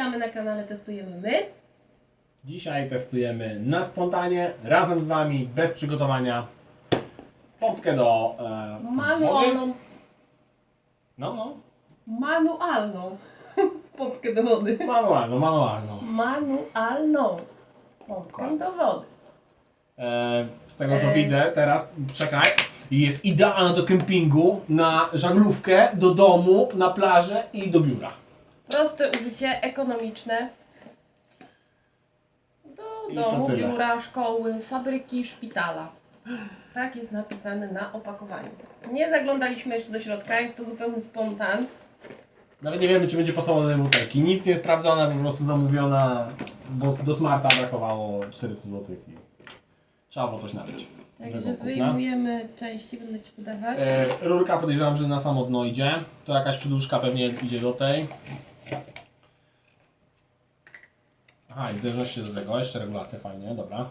Witamy na kanale Testujemy My. Dzisiaj testujemy na spontanie, razem z Wami, bez przygotowania. Pompkę do e, wody. Manualną, No, no. manualną pompkę do wody. Manualną, manualną. Manualną pompkę do wody. E, z tego co E. widzę teraz, czekaj, jest idealna do kempingu, na żaglówkę, do domu, na plażę i do biura. Proste użycie, ekonomiczne. Do I domu, tyle. biura, szkoły, fabryki, szpitala. Tak jest napisane na opakowaniu. Nie zaglądaliśmy jeszcze do środka, jest to zupełny spontan. Nawet nie wiemy, czy będzie pasowało do tej butelki. Nic nie sprawdzone, po prostu zamówiona, bo do smarta brakowało 400 zł i trzeba było coś nabyć. Także kupna. wyjmujemy części, będę Ci podawać. E, rurka podejrzewam, że na samo dno idzie. To jakaś przedłużka pewnie idzie do tej. Aha, i w zależności do tego, jeszcze regulacja fajnie, dobra.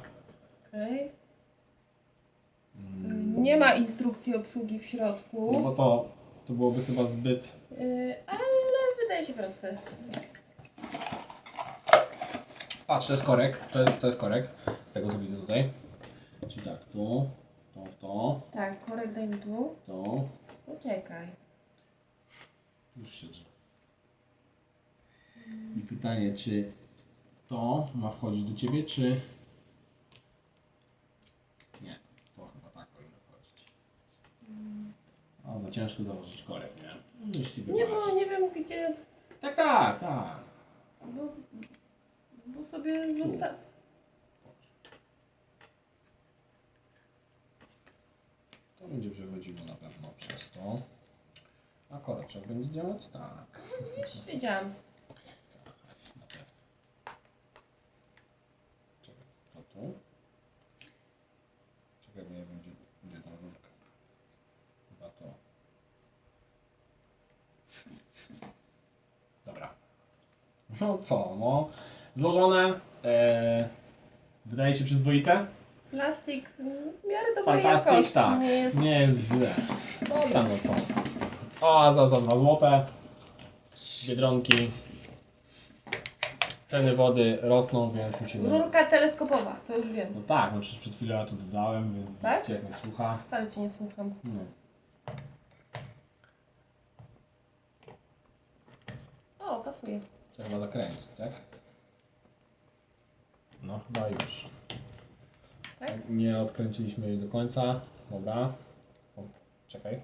Okej. Nie ma instrukcji obsługi w No środku, bo to, to byłoby chyba zbyt... yy, ale wydaje się proste. Patrz, to jest korek, to jest, to jest korek, z tego co widzę tutaj. Czyli tak, tu, to w to, Tak, korek daj mi tu. to, Poczekaj. już się. I pytanie, czy to ma wchodzić do Ciebie, czy... Nie, to chyba tak powinno wchodzić. O, za ciężko założyć korek, nie? Jeśli Nie, bo nie wiem gdzie, Tak, tak, tak. bo, bo sobie zosta... To będzie przechodziło na pewno przez to. A koreczek będzie działać tak. Już wiedziałam. Na pewno. Czekaj, to tu. Czekaj, bo nie wiem gdzie, gdzie tą rurkę. Chyba to. Dobra. No co, no. Złożone. E, wydaje się przyzwoite. Plastik mm, w miarę dobrej Fantastyk, jakości. tak. Nie jest... Nie jest źle. Dobra, no co. O, za, za 2 złote. Biedronki. Ceny wody rosną, więc musimy... Rurka teleskopowa, to już wiem. No tak, no przecież przed chwilą ja to dodałem, więc Tak? widzicie jak mnie słucha. Wcale Cię nie słucham. No. O, pasuje. Trzeba zakręcić, tak? No, chyba już. Tak? Nie odkręciliśmy jej do końca. Dobra. O, czekaj.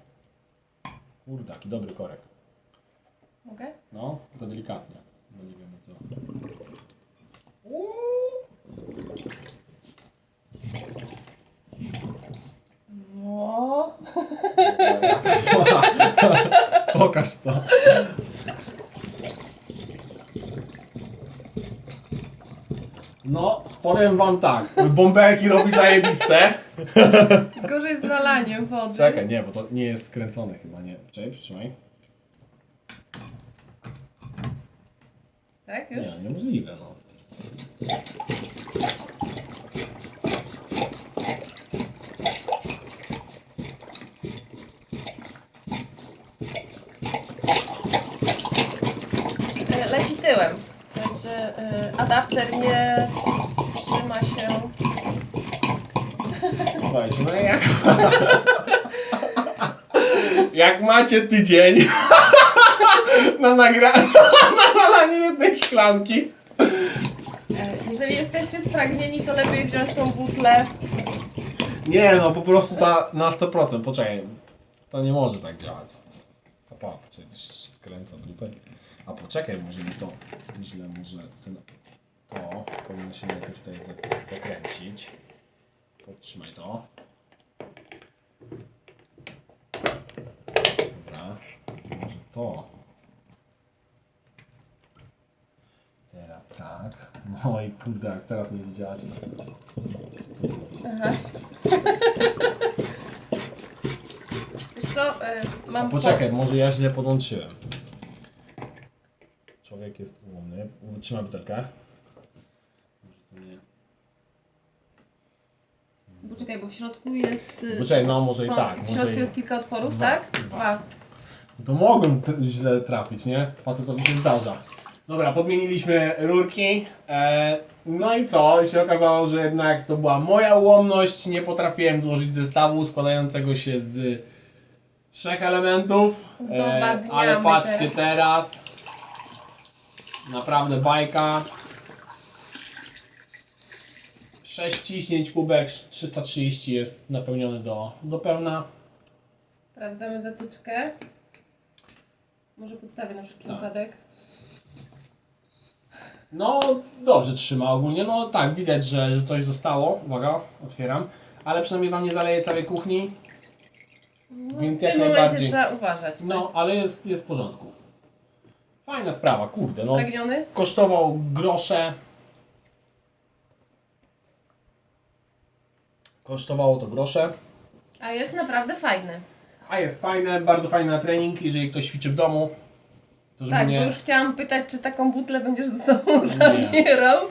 Kurde, jaki dobry korek. Mogę? No, to delikatnie. Bo nie wiemy co. No. Pokaż to. No, powiem wam tak. Bąbelki robi zajebiste. Gorzej z nalaniem wody. Czekaj, nie, bo to nie jest skręcone chyba, nie. Czekaj, przytrzymaj. Tak, już? Nie, niemożliwe, no. E, Leci tyłem. Także e, adapter nie trzyma się. Słuchajcie, no jak... jak macie tydzień na nagranie, na nalanie jednej szklanki, E, Jeżeli jesteście spragnieni, to lepiej wziąć tą butlę. Nie no, po prostu ta na 100%, poczekaj. To nie może tak działać. A pa, jeszcze skręcam tutaj. A poczekaj, może mi to źle, może ten, to powinno się najpierw tutaj za- zakręcić. Podtrzymaj to. Dobra, może to. Teraz tak. No i kurde, jak teraz nie działać, to... Aha. Wiesz co, e, mam Poczekaj, może ja źle podłączyłem. Trzymaj butelkę. Może to nie... Po, poczekaj, bo w środku jest... e, Poczekaj, no może i są- tak. W Może środku i... jest kilka otworów, Dwa, tak? dwa. To mogłem t- źle trafić, nie? Facetowi się zdarza. Dobra, podmieniliśmy rurki. E, no i co? I się okazało, że jednak to była moja ułomność. Nie potrafiłem złożyć zestawu składającego się z trzech elementów. E, ale patrzcie teraz. Naprawdę bajka. 6 ciśnięć, kubek 330 jest napełniony do, do pełna. Sprawdzamy zatyczkę. Może podstawię na wszelki Tak. wypadek. No, dobrze trzyma ogólnie. No tak, widać, że, że coś zostało. Uwaga, otwieram. Ale przynajmniej wam nie zaleje całej kuchni. No, Więc w jak tym momencie najbardziej. trzeba uważać. No, ale jest, jest w porządku. Fajna sprawa, kurde. No, Pragniony? kosztował grosze. Kosztowało to grosze. A jest naprawdę fajny. A jest fajne, bardzo fajne na trening, jeżeli ktoś ćwiczy w domu. To żeby Tak, nie... bo już chciałam pytać, czy taką butlę będziesz ze sobą zabierał.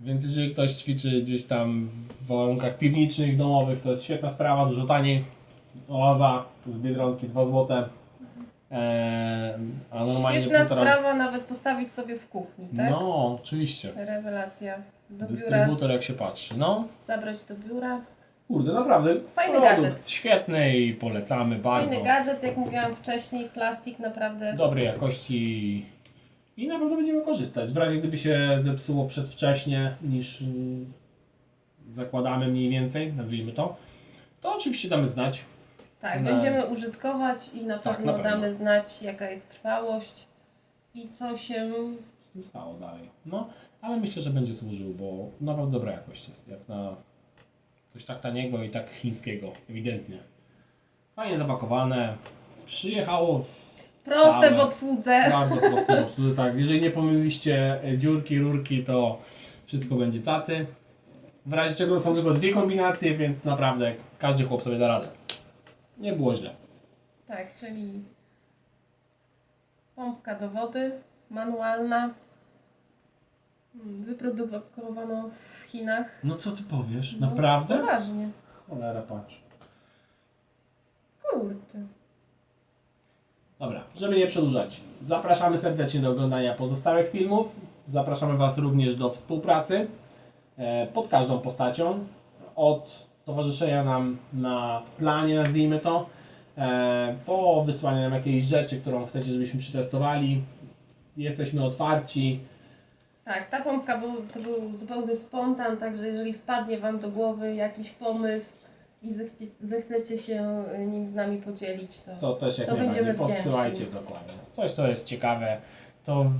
Więc jeżeli ktoś ćwiczy gdzieś tam w warunkach piwniczych, domowych, to jest świetna sprawa, dużo taniej. Oaza z Biedronki 2 zł. Eee, a normalnie Świetna półtora... sprawa nawet postawić sobie w kuchni, tak? No, oczywiście. Rewelacja. Do biura, Dystrybutor jak się patrzy. No, zabrać do biura. kurde, naprawdę. Fajny produkt gadżet. Świetny i polecamy bardzo. Fajny gadżet, jak mówiłam wcześniej, plastik naprawdę. Dobrej jakości i na pewno będziemy korzystać. W razie gdyby się zepsuło przedwcześnie niż mm, zakładamy mniej więcej, nazwijmy to, to oczywiście damy znać. Tak, będziemy użytkować i na Tak, pewno na pewno. damy znać, jaka jest trwałość i co się. Stało dalej. No, ale myślę, że będzie służył, bo naprawdę dobra jakość jest. Jak na coś tak taniego i tak chińskiego, ewidentnie. Fajnie zapakowane. Przyjechało w Proste całe. w obsłudze. Bardzo proste w obsłudze, tak. Jeżeli nie pomyliliście e, dziurki, rurki, to wszystko będzie cacy. W razie czego są tylko dwie kombinacje, więc naprawdę każdy chłop sobie da radę. Nie było źle. Tak, czyli pompka do wody, manualna. Wyprodukowano w Chinach. No co ty powiesz? No, Naprawdę? Poważnie. Cholera, patrz. Kurde. Dobra, żeby nie przedłużać, zapraszamy serdecznie do oglądania pozostałych filmów. Zapraszamy Was również do współpracy e, pod każdą postacią. Od towarzyszenia nam na planie, nazwijmy to, e, po wysłaniu nam jakiejś rzeczy, którą chcecie, żebyśmy przetestowali. Jesteśmy otwarci. Tak, ta pompka był, to był zupełny spontan, także jeżeli wpadnie Wam do głowy jakiś pomysł i zechcie, zechcecie się nim z nami podzielić, to, To też jak To będziemy podsyłajcie dokładnie. Coś, co jest ciekawe, to w...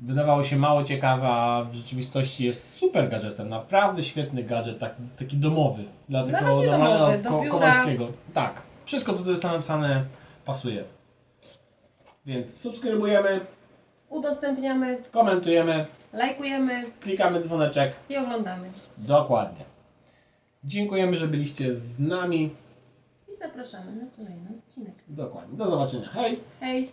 wydawało się mało ciekawe, a w rzeczywistości jest super gadżetem. Naprawdę świetny gadżet, tak, taki domowy. Dla Nawet nie domowy, do ko- biura. Kowalskiego. Tak, wszystko to, co jest tam napisane, pasuje. Więc subskrybujemy, udostępniamy, komentujemy, lajkujemy klikamy dzwoneczek. i oglądamy. Dokładnie. Dziękujemy, że byliście z nami. I zapraszamy na kolejny odcinek. Dokładnie. Do zobaczenia. Hej! Hej!